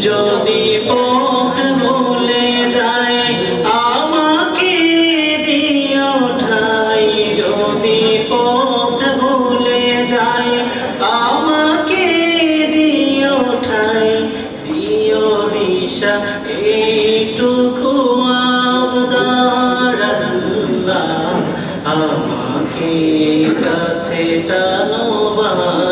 যদি পথ ভুলে যায়, আমাকে দিও ঠাই। যদি পথ ভুলে যায়, আমাকে দিও ঠাই। দিও দিশা, এইটুকু আমাকে কাছে টানো বারবার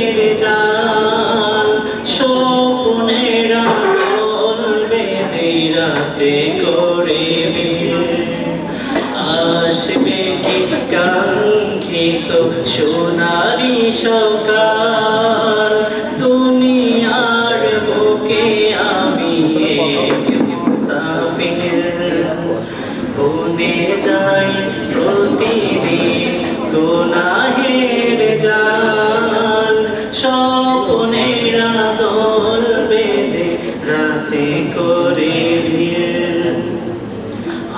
রাতে করে। আসবে কি কাঙ্ক্ষিত সোনারি সকাল দুনিয়ার বুকে আমি এক মুসাফির বনে যাই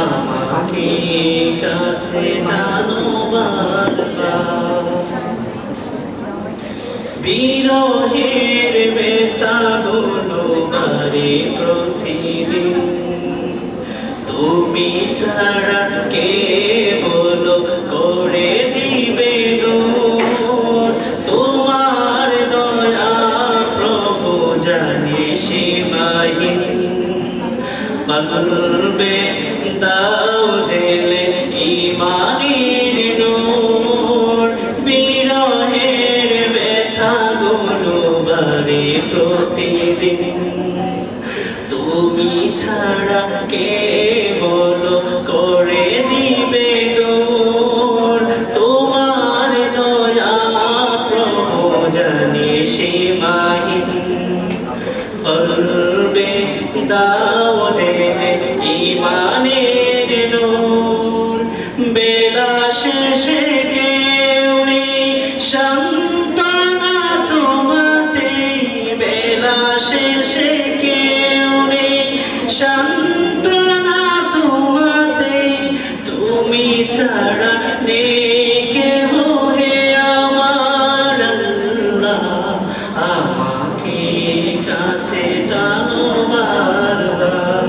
আমাকে কাছে বিরহের বেতা গুলো বাড়ি প্রতিদিন। তুমি ছাড়া সীমাহীন। পাগলবে দাও জেলে ইমানের নূর। বিরহের ব্যথা গুলো বারে প্রতিদিন। তুমি ছাড়া কে বেলা শেষে কেউ নেই। সন্তানা তোমাতে, তুমি ছাড়া নেই কেহ হে আমার আমাকে কাছে টানো বারবার।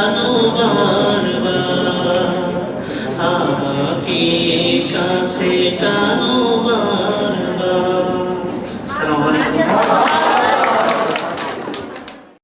কাছে টানো।